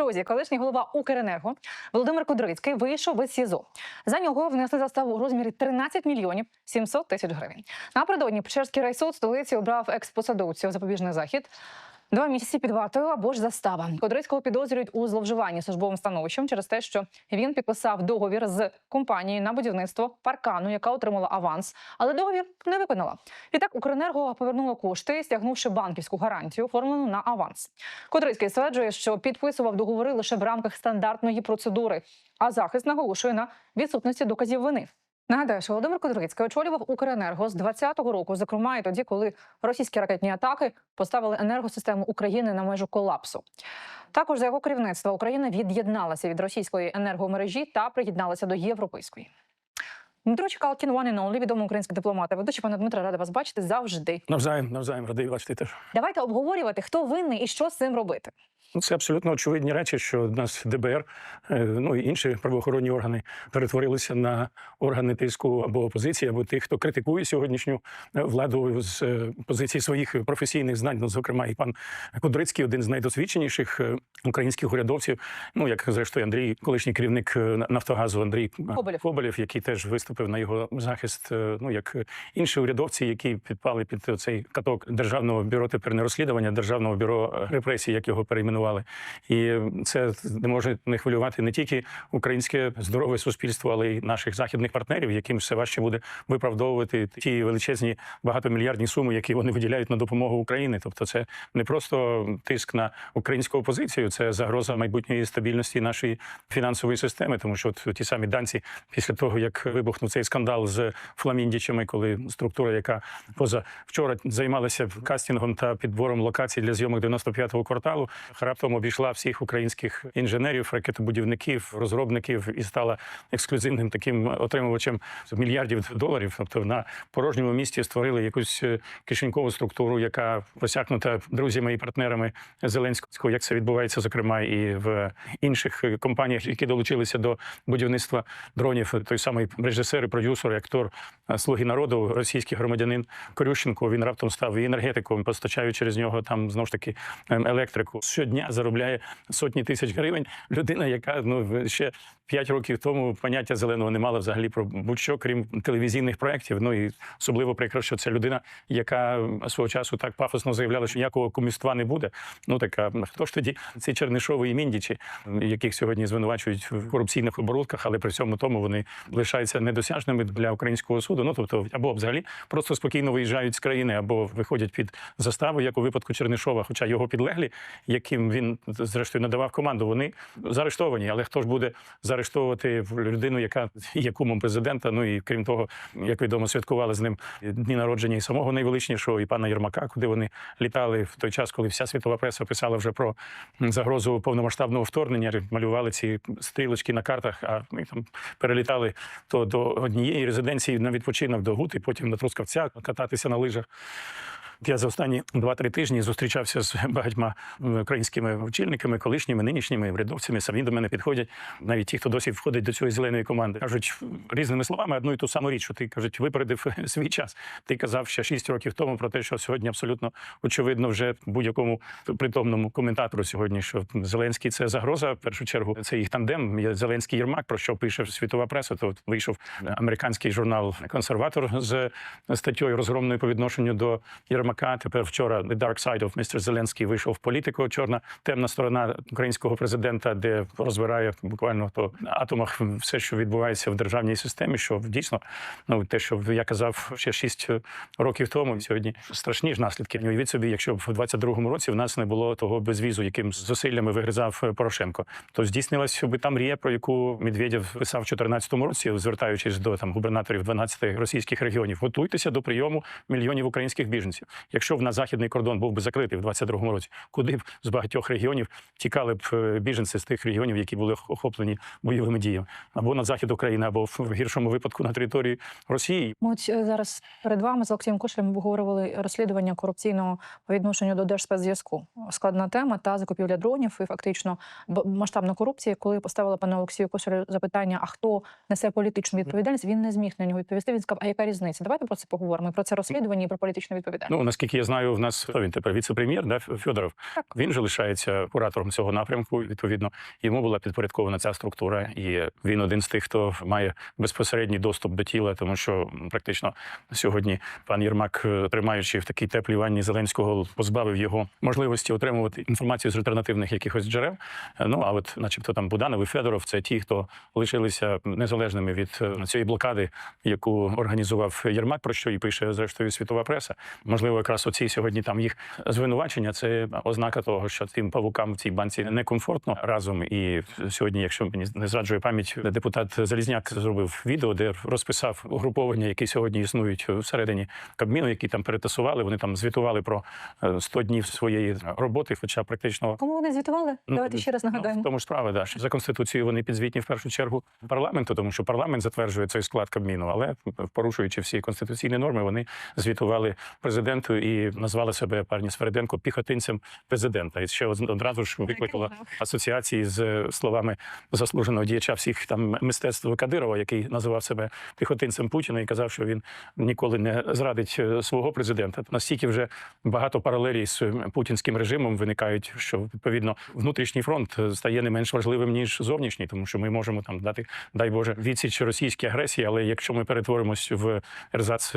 Друзі, колишній голова Укренерго Володимир Кудрицький вийшов із СІЗО. За нього внесли заставу у розмірі 13 мільйонів 700 тисяч гривень. Напередодні Печерський райсуд столиці обрав експосадовцю запобіжний захід. Два місяці під вартою або ж застава. Кудрицького підозрюють у зловживанні службовим становищем через те, що він підписав договір з компанією на будівництво паркану, яка отримала аванс, але договір не виконала. Відтак Укренерго повернуло кошти, стягнувши банківську гарантію, оформлену на аванс. Кудрицький стверджує, що підписував договори лише в рамках стандартної процедури, а захист наголошує на відсутності доказів вини. Нагадаю, що Володимир Кудрицький очолював Укренерго з 20-го року, зокрема і тоді, коли російські ракетні атаки поставили енергосистему України на межу колапсу. Також за його керівництва Україна від'єдналася від російської енергомережі та приєдналася до європейської. Дмитро Чекалкін, one and only, відомий український дипломат. Ведучий пане Дмитро, рада вас бачити завжди. Навзаєм, навзаєм, радий бачити теж. Давайте обговорювати, хто винний і що з цим робити. Ну, Це абсолютно очевидні речі, що в нас ДБР, е, ну і інші правоохоронні органи перетворилися на органи тиску або опозиції, або тих, хто критикує сьогоднішню е, владу з е, позиції своїх професійних знань. Ну, зокрема, і пан Кудрицький, один з найдосвідченіших українських урядовців. Ну як зрештою Андрій, колишній керівник Нафтогазу Андрій Коболєв. Коболєв, який теж виступив на його захист. Ну як інші урядовці, які підпали під цей каток державного бюро тепер не розслідування, державного бюро репресій, як його перейменували. І це не може не хвилювати не тільки українське здорове суспільство, але й наших західних партнерів, яким все важче буде виправдовувати ті величезні багатомільярдні суми, які вони виділяють на допомогу Україні. Тобто, це не просто тиск на українську опозицію, це загроза майбутньої стабільності нашої фінансової системи. Тому що от ті самі данці, після того як вибухнув цей скандал з фламіндічами, коли структура, яка поза вчора займалася кастингом та підбором локацій для зйомок 95-го кварталу, раптом обійшла всіх українських інженерів, ракетобудівників, розробників і стала ексклюзивним таким отримувачем мільярдів доларів. Тобто на порожньому місці створили якусь е, кишенькову структуру, яка посякнута друзями і партнерами Зеленського, як це відбувається, зокрема, і в інших е, компаніях, які долучилися до будівництва дронів. Той самий режисер, і продюсер, і актор е, Слуги народу, російський громадянин Корющенко. Він раптом став і енергетиком, постачаючи через нього там знову ж таки ем, електрику. Щодня заробляє сотні тисяч гривень. Людина, яка ну ще п'ять років тому поняття зеленого не мала взагалі про будь-що, крім телевізійних проєктів. Ну і особливо прикро, що це людина, яка свого часу так пафосно заявляла, що ніякого кумівства не буде. Ну така хто ж тоді ці Чернишови і Міндічі, яких сьогодні звинувачують в корупційних оборудках, але при всьому тому вони лишаються недосяжними для українського суду. Ну тобто, або взагалі просто спокійно виїжджають з країни, або виходять під заставу, як у випадку Чернишова, хоча його підлеглі, яким він зрештою надавав команду, вони заарештовані. Але хто ж буде заарештовувати людину, яка є кумом президента? Ну і крім того, як відомо, святкували з ним дні народження і самого найвеличнішого, і пана Єрмака, куди вони літали в той час, коли вся світова преса писала вже про загрозу повномасштабного вторгнення, малювали ці стрілочки на картах, а ми там перелітали то до однієї резиденції на відпочинок до Гути, потім на Трускавця кататися на лижах. Я за останні 2-3 тижні зустрічався з багатьма українськими очільниками, колишніми, нинішніми врядовцями. Самі до мене підходять. Навіть ті, хто досі входить до цієї зеленої команди, кажуть різними словами одну і ту саму річ, що ти кажуть, випередив свій час. Ти казав ще 6 років тому про те, що сьогодні абсолютно очевидно вже будь-якому притомному коментатору сьогодні, що Зеленський це загроза. В першу чергу це їх тандем. Зеленський Єрмак, про що пише світова преса. То вийшов американський журнал Консерватор з статтєю розгромною по відношенню до Єрмака. Тепер вчора The Dark Side of Mr. Зеленський вийшов в політику. Чорна темна сторона українського президента, де розбирає буквально то атомах все, що відбувається в державній системі. Що дійсно, ну те, що я казав ще 6 років тому, сьогодні страшні ж наслідки. Уявіть собі, якщо б в 22-му році в нас не було того безвізу, яким зусиллями вигризав Порошенко, то здійснилася би та мрія, про яку Медведєв писав в 14-му році, звертаючись до там губернаторів 12 російських регіонів. Готуйтеся до прийому мільйонів українських біженців. Якщо б на західний кордон був би закритий в 22-му році, куди б з багатьох регіонів тікали б е, біженці з тих регіонів, які були охоплені бойовими діями, або на захід України, або в гіршому випадку на території Росії. Ми от е, зараз перед вами з Олексієм Кошелем обговорювали розслідування корупційного по відношенню до Держспецзв'язку. Складна тема та закупівля дронів і фактично масштабна корупція. Коли поставила пану Олексію Кошелю запитання, а хто несе політичну відповідальність, він не зміг на нього відповісти. Він сказав, а яка різниця? Давайте про це поговоримо. Про це розслідування і про політичну відповідальність. Ну наскільки я знаю, в нас хто він тепер віце-прем'єр, да, Федоров. Так. Він же лишається куратором цього напрямку. Відповідно, йому була підпорядкована ця структура, і він один з тих, хто має безпосередній доступ до тіла, тому що практично сьогодні пан Єрмак, е, тримаючи в такій теплій ванні Зеленського, позбавив його можливості отримувати інформацію з альтернативних якихось джерел. Е, Ну а от, начебто, там Буданов і Федоров це ті, хто лишилися незалежними від е, цієї блокади, яку організував Єрмак, про що і пише зрештою світова преса. Можливо, якраз оці сьогодні там їх звинувачення це ознака того, що тим павукам в цій банці некомфортно разом. І сьогодні, якщо мені не зраджує пам'ять, депутат Залізняк зробив відео, де розписав угруповання, які сьогодні існують всередині Кабміну, які там перетасували. Вони там звітували про е, 100 днів своєї роботи, хоча практично Кому вони звітували? Ну, Давайте ще раз Ну, нагадаємо. в тому ж справа, да. що За конституцією вони підзвітні в першу чергу парламенту, тому що парламент затверджує цей склад Кабміну, але порушуючи всі конституційні норми, вони звітували президенту і назвали себе пані Свериденко піхотинцем президента. І ще од- одразу ж викликала асоціації з е, словами заслуженого діяча всіх там мистецтв Кадирова, який називав себе піхотинцем Путіна і казав, що він ніколи не зрадить е, свого президента. Настільки вже багато паралелій з путінським режимом виникають, що відповідно внутрішній фронт е, стає не менш важливим ніж зовнішній, тому що ми можемо там дати, дай Боже, відсіч російській агресії. Але якщо ми перетворимось в ерзац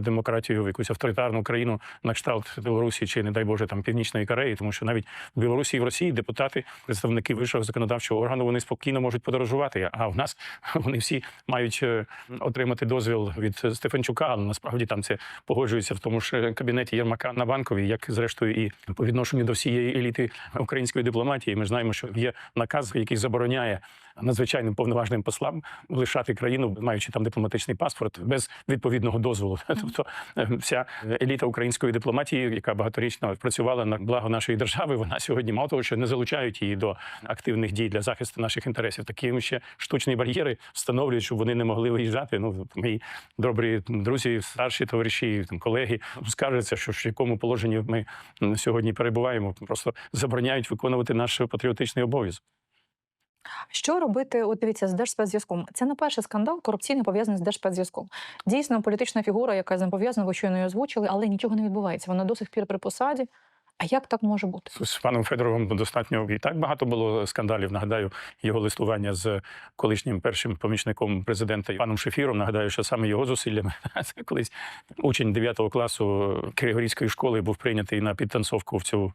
демократію, в якусь авторитарну країну на кшталт Білорусі чи не дай Боже там Північної Кореї, тому що навіть в Білорусі і в Росії депутати, представники вищого законодавчого органу, вони спокійно можуть подорожувати. А в нас вони всі мають е, отримати дозвіл від Стефанчука. Але насправді там це погоджується в тому ж кабінеті Єрмака на банковій, як зрештою і по відношенню до всієї еліти української дипломатії. Ми знаємо, що є наказ, який забороняє надзвичайним повноважним послам лишати країну, маючи там дипломатичний паспорт без відповідного дозволу. Тобто е, вся еліта української дипломатії, яка багаторічно працювала на благо нашої держави, вона сьогодні мало того, що не залучають її до активних дій для захисту наших інтересів. Такі ще штучні бар'єри встановлюють, щоб вони не могли виїжджати. Ну мої добрі друзі, старші товариші, там колеги скаржаться, що в якому положенні ми сьогодні перебуваємо, просто забороняють виконувати наш патріотичний обов'язок. Що робити? От дивіться з держспецзв'язком. Це не перший скандал корупційний пов'язаний з держспецзв'язком. Дійсно, політична фігура, яка з ним пов'язана, ви щойно її озвучили, але нічого не відбувається. Вона до сих пір при посаді. А як так може бути? З паном Федоровим достатньо і так багато було скандалів. Нагадаю, його листування з колишнім першим помічником президента паном Шефіром. Нагадаю, що саме його зусиллями колись учень 9 класу Криворізької школи був прийнятий на підтанцовку в цю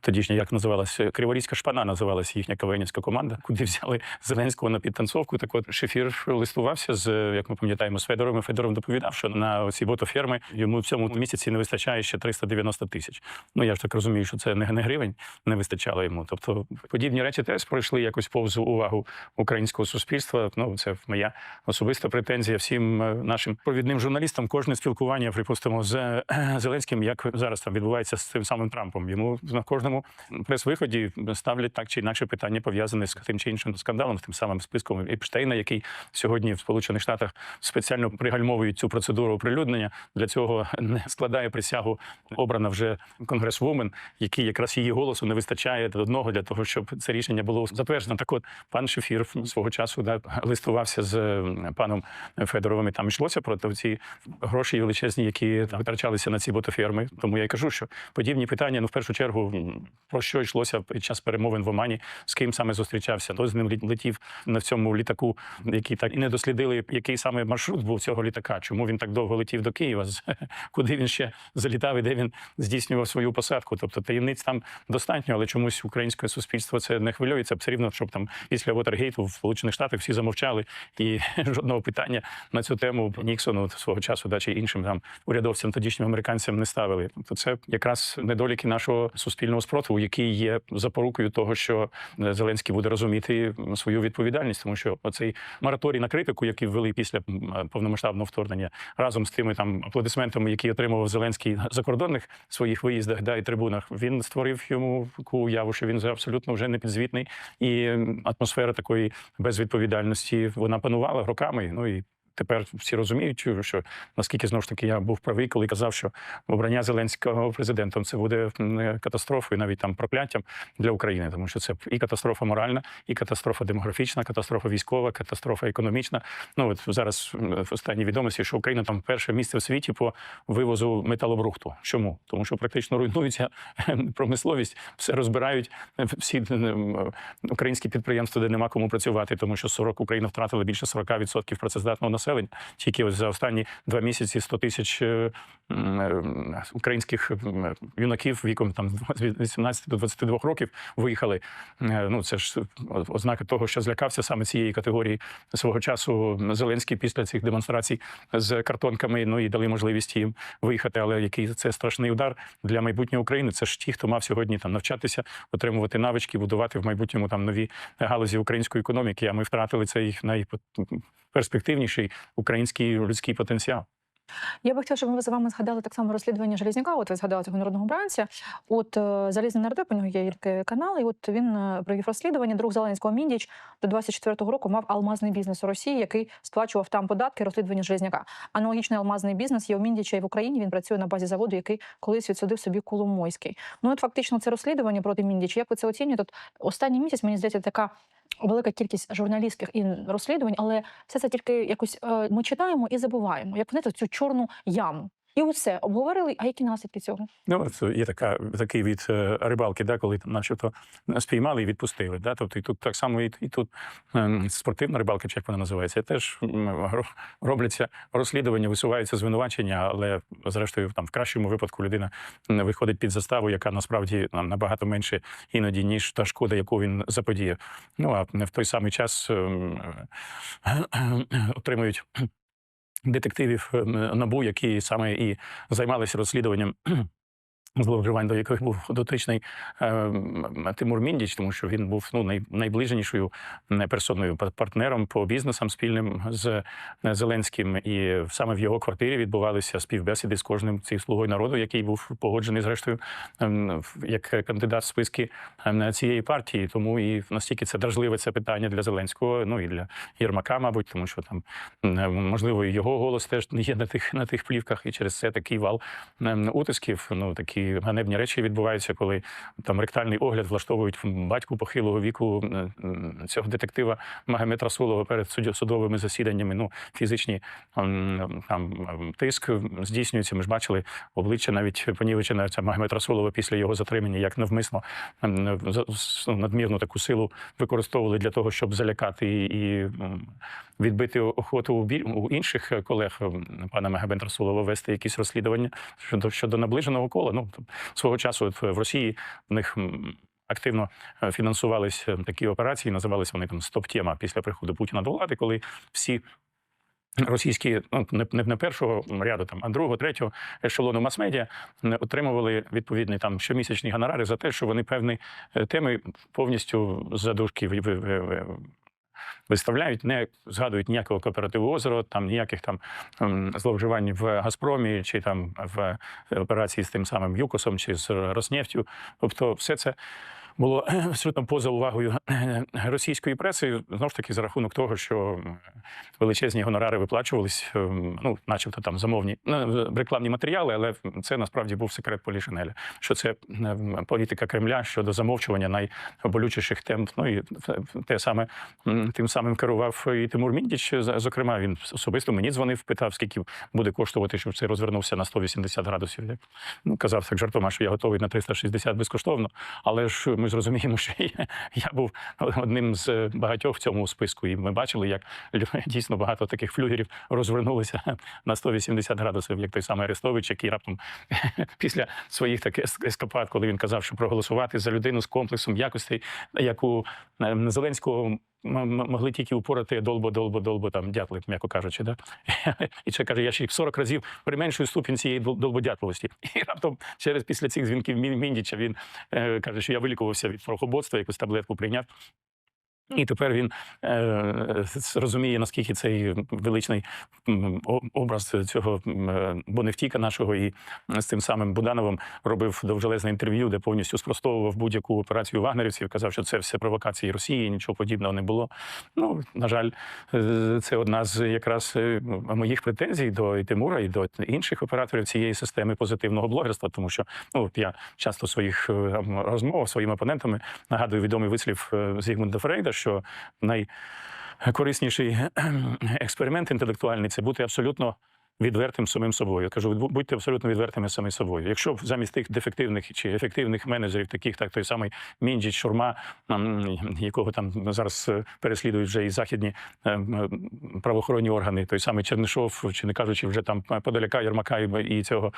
тодішня, як називалася Криворізька шпана, називалася їхня кавенівська команда, куди взяли Зеленського на підтанцовку. Так от Шефір листувався з, як ми пам'ятаємо, з Федоровим. І Федоров доповідав, що на ці ботоферми йому в цьому місяці не вистачає ще 390 тисяч. Ну я ж так розумію, що це не, гривень не вистачало йому. Тобто подібні речі теж пройшли якось повз увагу українського суспільства. Ну це моя особиста претензія всім е, нашим провідним журналістам. Кожне спілкування, припустимо, з е, Зеленським, як зараз там відбувається з цим самим Трампом. Йому на кожному прес-виході ставлять так чи інакше питання пов'язане з тим чи іншим скандалом, з тим самим списком Епштейна, який сьогодні в Сполучених Штатах спеціально пригальмовують цю процедуру оприлюднення. Для цього не складає присягу обрана вже конгресвумен, який якраз її голосу не вистачає до одного для того, щоб це рішення було затверджено. Так, от пан Шефір свого часу да, листувався з паном Федоровим. і Там йшлося про ці гроші величезні, які витрачалися на ці ботоферми. Тому я й кажу, що подібні питання, ну в першу чергу, про що йшлося під час перемовин в Омані, з ким саме зустрічався, хто з ним летів на цьому літаку, який так і не дослідили, який саме маршрут був цього літака, чому він так довго летів до Києва, куди він ще залітав і де він здійснював свою посадку. Тобто таємниць там достатньо, але чомусь українське суспільство це не хвилюється. Все рівно, щоб там після Вотергейту в Сполучених Штатах всі замовчали, і жодного питання на цю тему Ніксону свого часу, да, чи іншим там урядовцям, тодішнім американцям не ставили. Тобто це якраз недоліки нашого суспільного спротиву, який є запорукою того, що е, Зеленський буде розуміти свою відповідальність, тому що оцей мораторій на критику, який ввели після м, повномасштабного вторгнення, разом з тими там аплодисментами, які отримував Зеленський на закордонних своїх виїздах, да і трибунах, він створив йому таку уяву, що він абсолютно вже не підзвітний, і атмосфера такої безвідповідальності вона панувала роками. Ну і тепер всі розуміють, що наскільки знову ж таки я був правий, коли казав, що обрання Зеленського президентом це буде катастрофою, навіть там прокляттям для України, тому що це і катастрофа моральна, і катастрофа демографічна, катастрофа військова, катастрофа економічна. Ну от зараз в останні відомості, що Україна там перше місце в світі по вивозу металобрухту. Чому? Тому що практично руйнується промисловість, все розбирають всі українські підприємства, де нема кому працювати, тому що 40 Україна втратила більше 40% працездатного населення. Тільки ось за останні два місяці 100 тисяч е, е, українських юнаків віком там від 18 до 22 років виїхали. Е, Ну це ж ознака того, що злякався саме цієї категорії свого часу Зеленський після цих демонстрацій з картонками. Ну і дали можливість їм виїхати. Але який це страшний удар для майбутнього України? Це ж ті, хто мав сьогодні там навчатися, отримувати навички, будувати в майбутньому там нові галузі української економіки. А ми втратили цей найперспективніший український людський потенціал. Я би хотіла, щоб ми з вами згадали так само розслідування Железняка. От ви згадали цього народного бранця. От е, залізний нардеп, у нього є такий канал, і от він е, провів розслідування. Друг Зеленського Міндіч до 24-го року мав алмазний бізнес у Росії, який сплачував там податки розслідування Железняка. Аналогічний алмазний бізнес є у Міндіча і в Україні. Він працює на базі заводу, який колись відсудив собі Коломойський. Ну от фактично це розслідування проти Міндіча. Як ви це оцінюєте? От останній місяць мені здається така. Велика кількість журналістських і розслідувань, але все це тільки якось е, ми читаємо і забуваємо, як знаєте, цю чорну яму. І усе обговорили. А які наслідки цього? Ну, от є така такий від е, рибалки, да, коли там начебто спіймали і відпустили. Да? Тобто і тут так само, і, і тут ем, спортивна рибалка, чи як вона називається, теж робляться розслідування, висуваються звинувачення, але зрештою, там в кращому випадку людина виходить під заставу, яка насправді набагато менше іноді, ніж та шкода, яку він заподіяв. Ну а в той самий час ем, отримують детективів ем, набу, які саме і займалися розслідуванням. Зловживань, до яких був дотичний е, Тимур Міндіч, тому що він був ну най, найближнішою персоною партнером по бізнесам спільним з е, Зеленським, і саме в його квартирі відбувалися співбесіди з кожним цим слугою народу, який був погоджений зрештою ем, як кандидат в списки ем, цієї партії. Тому і настільки це дражливе це питання для Зеленського, ну і для Єрмака, мабуть, тому що там е, можливо його голос теж не є на тих на тих плівках, і через це такий вал ем, утисків. Ну такі ганебні речі відбуваються, коли там ректальний огляд влаштовують батьку похилого віку цього детектива Магомед Расулова перед судовими засіданнями. Ну фізичні там тиск здійснюється. Ми ж бачили обличчя навіть понівечене це Магомед Расулова після його затримання, як навмисно ну, надмірну таку силу використовували для того, щоб залякати і, відбити охоту у, інших колег пана Магомед Расулова вести якісь розслідування щодо щодо наближеного кола. Ну там, свого часу в Росії в них. Активно е, фінансувалися такі операції, називалися вони там стоп-тема після приходу Путіна до влади, коли всі російські, ну не, не, не першого ряду, там, а другого, третього ешелону мас-медіа е, отримували відповідні там щомісячні гонорари за те, що вони певні е, теми повністю задушки ви- виставляють, не згадують ніякого кооперативу озеро, там ніяких там ем, зловживань в Газпромі чи там в операції з тим самим ЮКОСом чи з Роснефтю. Тобто, все це. Було абсолютно поза увагою російської преси, знову ж таки, за рахунок того, що величезні гонорари виплачувались, ем, ну, начебто там замовні ну, рекламні матеріали, але це насправді був секрет Полішинеля, що це політика Кремля щодо замовчування найболючіших тем. Ну і те саме тим самим керував і Тимур Міндіч. Зокрема, він особисто мені дзвонив, питав, скільки буде коштувати, щоб це розвернувся на 180 градусів. Я ну, казав так жартома, що я готовий на 360 безкоштовно. Але ж ми зрозуміємо, що я, я був одним з багатьох в цьому списку, і ми бачили, як дійсно багато таких флюгерів розвернулися на 180 градусів, як той самий Арестович, який раптом після своїх таких ес- ескапад, коли він казав, що проголосувати за людину з комплексом якостей, яку е, Зеленського могли тільки упорати долбо, долбо, долбо, там дятли, м'яко кажучи, да? і це каже, я ще 40 разів применшую ступінь цієї дол- долбодятливості. І раптом через після цих дзвінків Міндіча він е, каже, що я вилікувався від прохоботства, якусь таблетку прийняв. І тепер він е, розуміє, наскільки цей величний образ цього е, Боневтіка нашого і з тим самим Будановим робив довжелезне інтерв'ю, де повністю спростовував будь-яку операцію вагнерівців. Казав, що це все провокації Росії, нічого подібного не було. Ну на жаль, е, це одна з якраз е, моїх претензій до і Тимура і до інших операторів цієї системи позитивного блогерства, тому що ну я часто в своїх е, розмовах своїми опонентами нагадую відомий вислів Зігмунда Фрейда, що найкорисніший експеримент інтелектуальний це бути абсолютно. Відвертим самим собою. Я кажу, «Будь- будьте абсолютно відвертими самим собою. Якщо б замість тих дефективних чи ефективних менеджерів, таких так той самий Мінджіч, Шурма, якого там зараз е, переслідують вже і західні е, правоохоронні органи, той самий Чернишов, чи не кажучи вже там Подоляка, Єрмака і цього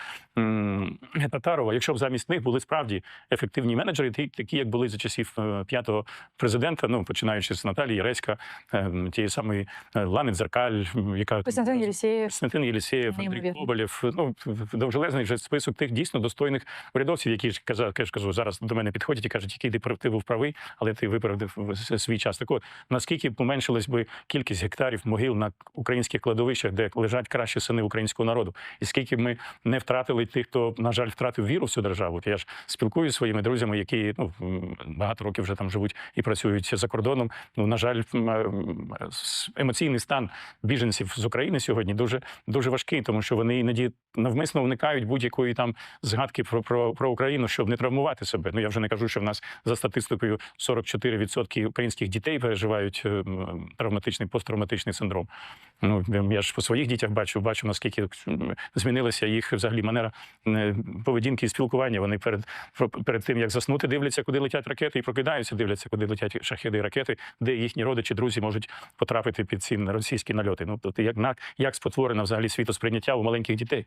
Татарова. Якщо б замість них були справді ефективні менеджери, такі як були за часів е, п'ятого президента, ну починаючи з Наталії Яреська, е, тієї самої е, Лани Дзеркаль, яка Костянтин Єлісєєв. Константин Андрій. Коболєв. Ну довжелезний вже список тих дійсно достойних урядовців, які ж казав, я ж кажу, зараз до мене підходять і кажуть, який ти був правий, але ти виправдав с- свій час. Так от, наскільки поменшилась би кількість гектарів могил на українських кладовищах, де лежать кращі сини українського народу, і скільки ми не втратили тих, хто на жаль втратив віру в цю державу. Я ж спілкуюся зі своїми друзями, які ну багато років вже там живуть і працюють за кордоном. Ну на жаль, емоційний стан біженців з України сьогодні дуже дуже важкий, тому що вони іноді навмисно уникають будь-якої там згадки про, про, про Україну, щоб не травмувати себе. Ну я вже не кажу, що в нас за статистикою 44% українських дітей переживають е, травматичний посттравматичний синдром. Ну я ж по своїх дітях бачу, бачу наскільки змінилася їх взагалі манера е, поведінки і спілкування. Вони перед перед тим як заснути, дивляться, куди летять ракети, і прокидаються, дивляться, куди летять шахеди і ракети, де їхні родичі, друзі можуть потрапити під ці російські нальоти. Ну тобто, як на як спотворено взагалі світосприйняття у маленьких дітей.